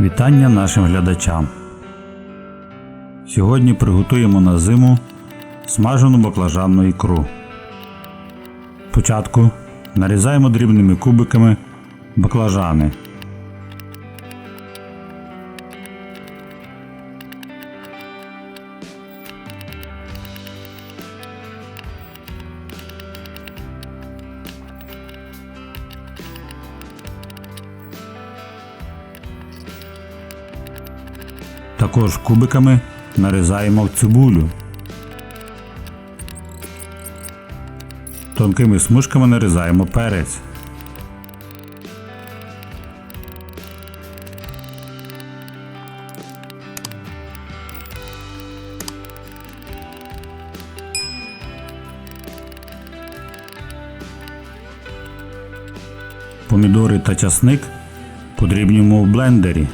Вітання нашим глядачам. Сьогодні приготуємо на зиму смажену баклажанну ікру. Спочатку нарізаємо дрібними кубиками баклажани. Також кубиками нарізаємо цибулю. Тонкими смужками нарізаємо перець. Помідори та часник подрібнюємо в блендері.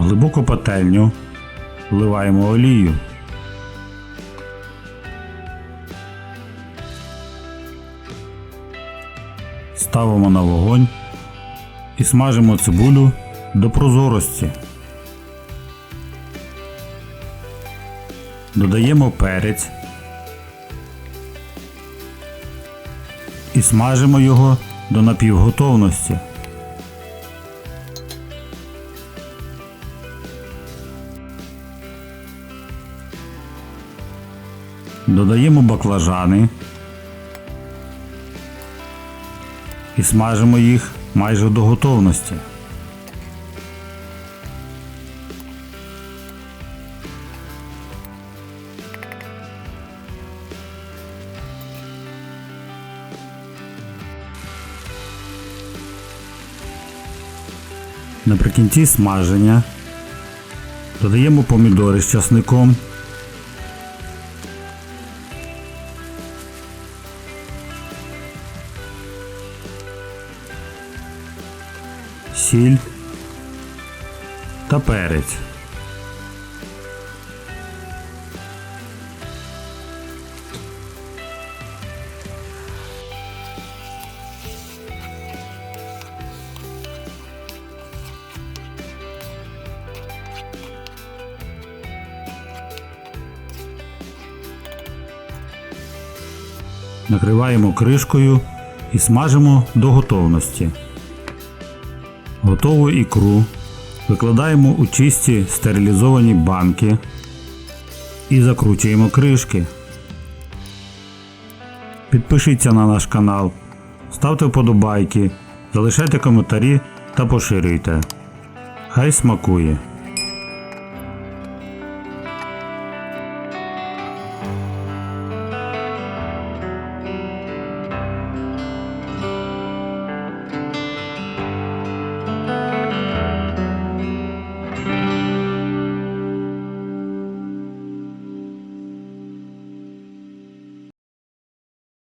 Глибоку пательню вливаємо олію. Ставимо на вогонь і смажимо цибулю до прозорості. Додаємо перець і смажимо його до напівготовності. Додаємо баклажани і смажимо їх майже до готовності. Наприкінці смаження додаємо помідори з часником. Сіль та перець. Накриваємо кришкою і смажимо до готовності. Готову ікру викладаємо у чисті стерилізовані банки і закручуємо кришки. Підпишіться на наш канал, ставте вподобайки, залишайте коментарі та поширюйте. Хай смакує!